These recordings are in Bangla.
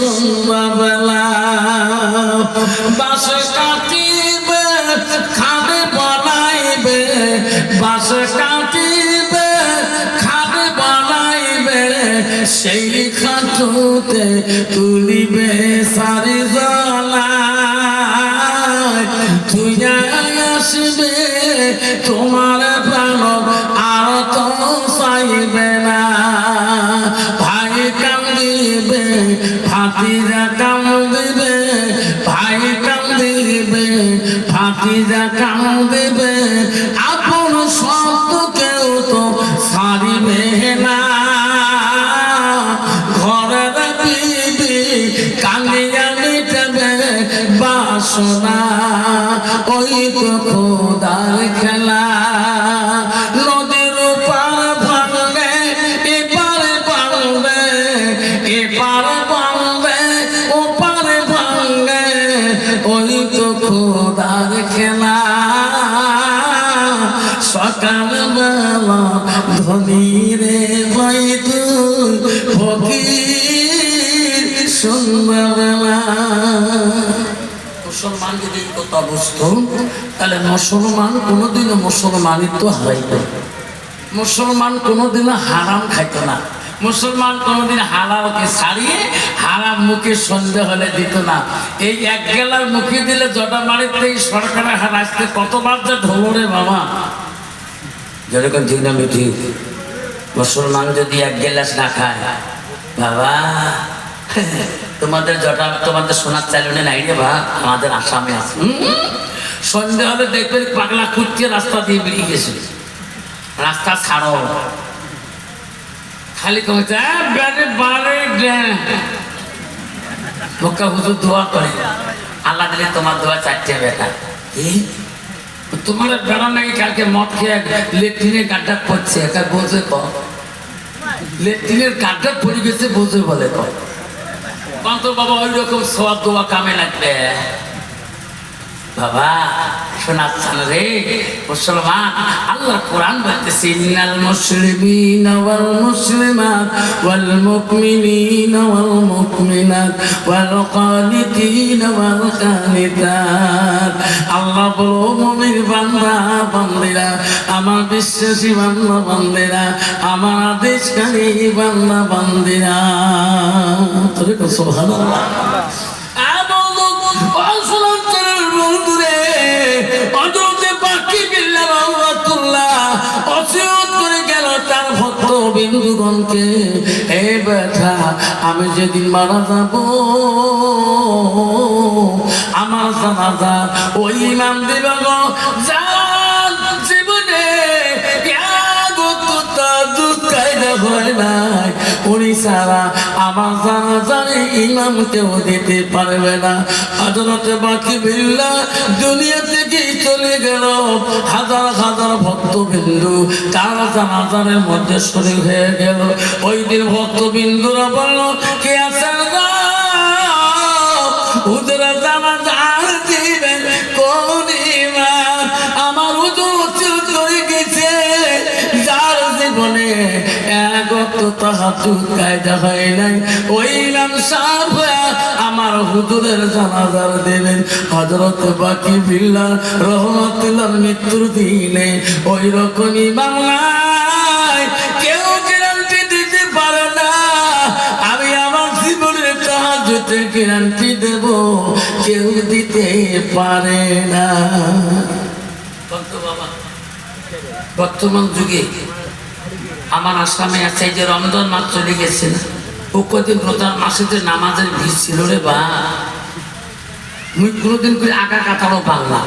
সন্ধ্যাবেলা বাসে কাটিবে সেই খাটুতে তুলিবে সারি আসবে তোমার প্রাণ আর তো চাইবে। ওই তো খোদার খেলা। সকালবেলা ধনী রে বৈদু ফকির সন্ধ্যাবেলা। মুসলমান যদি কথা তাহলে মুসলমান কোনোদিনও হারাইত। মুসলমান কোনোদিনও হারাম খাইত না। মুসলমান কোনোদিন হালালকে ছাড়িয়ে হারাম মুখে সন্দেহ হলে দিত না। এই এক গেলার মুখে দিলে জটা মারিতে এই সরকারের হার আসতে কতবার যে ঢোলরে বাবা যেরকম ঠিক না ঠিক মুসলমান যদি এক গেলাস না খায় বাবা তোমাদের জটা তোমাদের সোনার চালনে নাই রে বা আমাদের আসামে আছে। হুম? সন্ধ্যে হলে দেখবেন পাগলা কুচ্চে রাস্তা দিয়ে বেরিয়ে গেছে। রাস্তা ছাড়ো। খালি কমেছে বারে বারে মক্কা হুজুর দোয়া করে, আল্লাহ দিলে তোমার দোয়া চারটে বেটা। কি? তোমার বেড়া নাকি কালকে মদ খেয়ে লেট্রিনের গাড্ডা পড়ছে? একা বোঝে ক। লেট্রিনের গাড্ডা গেছে বোঝে বলে ক। কত বাবা ওই রকম সব দোয়া কামে লাগবে। বাবা আল্লাহ কোরআন বলতেছে, ইন্নাল মুসলিমিন ওয়াল মুসলিমাত ওয়াল মুমিনিন ওয়াল মুমিনাত ওয়াল কানিতিন ওয়াল কানিতাত আল্লাহ বলো মুমিন বান্দা আমার বিশ্বাসী বান্দা, বান্দিরা, আমার আদেশকারী বান্দা, বান্দিরা। তোরে আমি যেদিন মারা যাব, আমার জানাজা ওই ইমাম দিব জীবনে উনি সারা আমার জানা জানে ইমাম কেউ দিতে পারবে না। আদালতে বাকি বিল্লা দুনিয়া থেকে চলে গেল। হাজার হাজার ভক্ত বিন্দু তার জানাজারের মধ্যে শরীর হয়ে গেল। ওই দিন ভক্ত বিন্দুরা বলল, কে আছেন তাহাজুদ কায়দা হয় নাই। ওই নাম সাহেব আমার হুজুরের জানাজার দেবেন। হজরত বাকি বিল্লা রহমতুল্লার মৃত্যুর দিনে ওই রকমই না। বর্তমান যুগে আমার আসামে আছে যে রমজান মাস চলে না। ও কদিন রোজার মাসে যে নামাজের ভিড় ছিল রে বা। মুই কোনোদিন করে আঁকা কাতারও পারলাম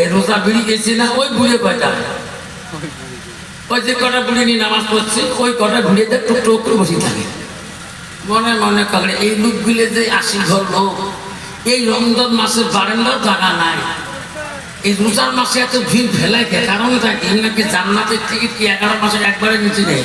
এই রোজা বেরিয়ে গেছি না, ওই বুড়ে কয়টা? ওই যে কটা বুড়ি নিয়ে নামাজ পড়ছে, ওই কটা ভিড়ে দেখ টুক টুক করে বসে থাকে। মনে মনে করে, এই লোকগুলো যে আসি ঘর এই রমজান মাসের বারান্দাও জায়গা নাই। এই রোজার মাসে এত ভিড় ফেলায় কারণটা কি? নাকি জান্নাতের টিকিট কি এগারো মাসে একবারে নিচে নেই?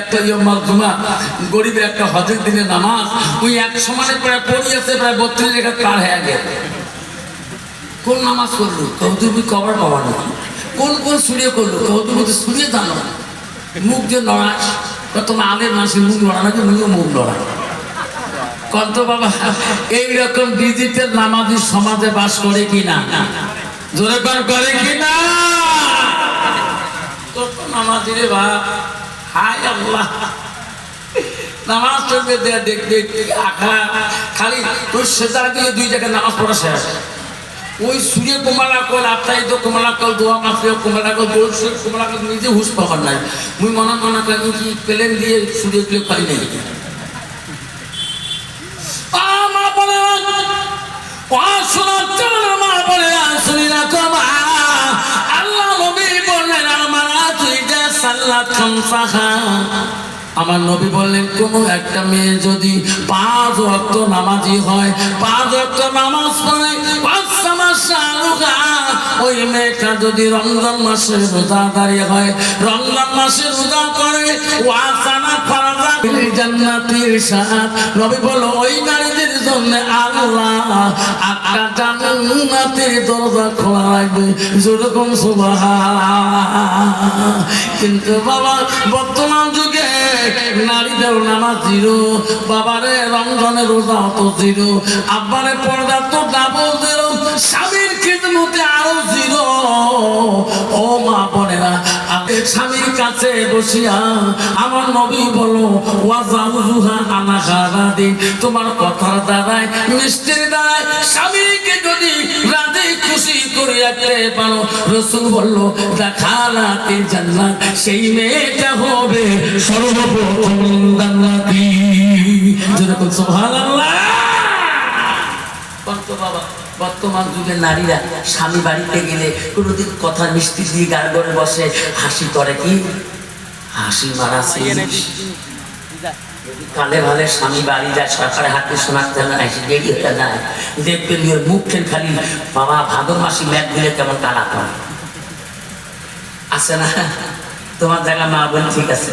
একটা জুমা, গরিবের একটা হজের দিনের নামাজ, ওই এক সমানে প্রায় পড়িয়েছে, প্রায় বত্রিশ রেখা পার হয়ে গেছে কোন নামাজ করল কৌতুবি কবর পাওয়া না কোন কোন সুরিয়ে করল কৌতুবি তো সুরিয়ে জানো? মুখ যে নড়াস তোমার আগের মাসে মুখ নড়া নাকি মুখে মুখ নড়া কত বাবা, এইরকম ডিজিটাল নামাজি সমাজে বাস করে কি না জোরে করে কি না কত নামাজি রে বা হায় আল্লাহ। নামাজ চলবে দেখবে আখা। খালি তোর সেজা দিয়ে দুই জায়গায় নামাজ পড়া শেষ। ওই সূর্য কুমালা কল আত্মাই তো কুমালা কল দোয়া মাসে কুমালা কল দোল সুর কুমালা কল নিজে হুশ পাবার নাই। মুই মনে মনে করি কি প্লেন দিয়ে সূর্য প্লে পাই নাই মা বলে মা বলে শুনি না কমা তুই যা সাল্লাত খামসাহা আমার নবী বললেন, কোন একটা মেয়ে যদি পাঁচ ওয়াক্ত নামাজি হয়, পাঁচ ওয়াক্ত নামাজ পড়ে, পাঁচ মাস ওই মেয়েটা যদি রমজান মাসে রোজা দাঁড়িয়ে হয়, রমজান মাসে রোজা করে জান্নাতির সাথ বলো ওই নারীদের জন্য আল্লাহ আটটা জান্নাতের দরজা খোলা যেরকম সুবহানাল্লাহ কিন্তু বাবা, বর্তমান যুগে নারীদের নামাজ জিরো, বাবারে রমজানে রোজা তো জিরো, আব্বারে পর্দা তো ডাবল জিরো স্বামীর খিদমতে আরও জিরো। ও মা বোনেরা স্বামীর কাছে বসিয়া আমার নবী বলো তোমার কথার দ্বারায়, মিষ্টির দ্বারায় স্বামীকে যদি খুশি করে রাখতে পারো, রসুল বলল দেখালাতে জান্নাত, সেই মেয়েটা হবে সর্বপ্রথম জান্নাতি। যেরকম বর্তমান যুগে নারীরা স্বামী বাড়িতে গেলে কোনোদিন কথা মিষ্টি দিয়ে গার করে বসে, হাসি করে কি? হাসি মারা কালে ভালে স্বামী বাড়ি যায় সরকারের হাতে শোনাতে না এসে দেরি হতে না দেখবেন ওর মুখের খালি বাবা ভাদর মাসি ম্যাপ দিলে কেমন কালা করে আছে না? তোমার জায়গা মা বোন ঠিক আছে?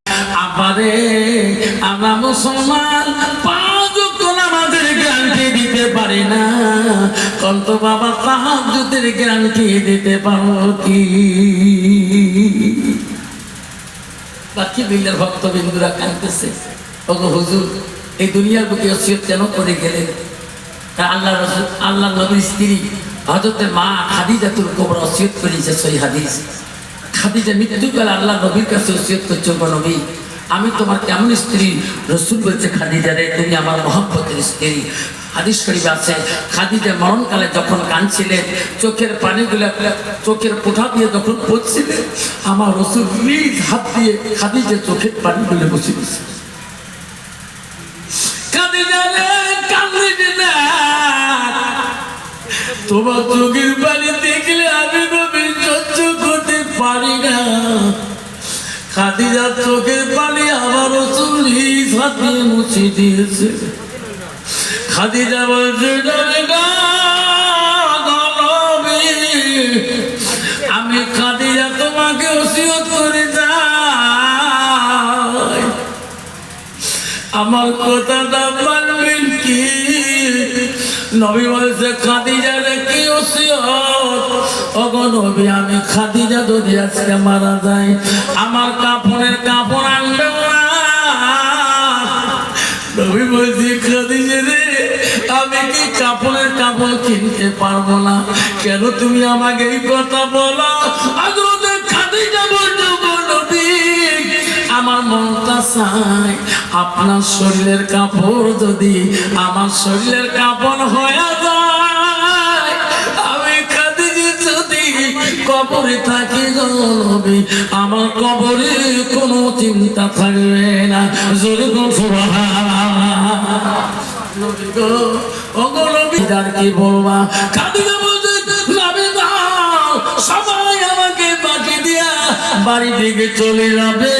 আবারে আমরা মুসলমান গ্যারান্টি দিতে পারি না। কন্ত বাবা গ্যারান্টি দিতে পারো কি? বাকি ওগো হুজুর, এই দুনিয়ার প্রতি অসিয়ত কেন করে গেলেন? আল্লাহ রসুল, আল্লাহ নবীর স্ত্রী হজরতের মা খাদিজাতুল কোবরা অসিয়ত করেছে সই হাদিস। খাদিজা মৃত্যুকাল আল্লাহ নবীর কাছে অসিয়ত করছে নবী আমি তোমার কেমন স্ত্রী? রসুল বলছে, খাদিজা রে, তুমি আমার মহব্বতের স্ত্রী। হাদিস শরীফ আছে, খাদিজা মরণকালে যখন কাঁদছিলেন, চোখের পানিগুলো চোখের কোঠা দিয়ে যখন পড়ছিলেন, আমার রসুল নিজ হাত দিয়ে খাদিজা চোখের পানিগুলো বসে বসে খাদিজা রে, কান্দিস না। তোমার চোখের পানি দেখলে আমি নবী সহ্য করতে পারি না। খাদিজার চোখের পানি আমার হাত দিয়ে মুছে দিয়েছে। খাদিজা বলছে আমি খাদিজা তোমাকে ওসিয়ত করে যাই। আমার কথাটা মানবেন কি? নবী বলছে, খাদিজা আমি যদি আজকে মারা যাই। আমার কাপড়ের কাপড় আনবে আমি কি কাপড়ের কাপড় কিনতে পারব না? কেন তুমি আমাকে এই কথা বলো? আমার মনটা চাই। আপনার শরীরের কাপড় যদি আমার শরীরের কাপড় হয়ে যায় কবরে থাকি গো আমার কবরে কোনো চিন্তা থাকবে না। জোরে কি বলবা? খাদিজা বলতে সবাই আমাকে বাকি দিয়া বাড়ি থেকে চলে যাবে।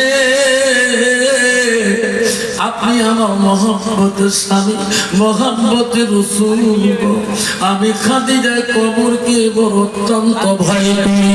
আপনি আমার মহব্বতের স্বামী মহব্বতের রসুল আমি খাদি যাই কবরকে বড় অত্যন্ত ভয় নবী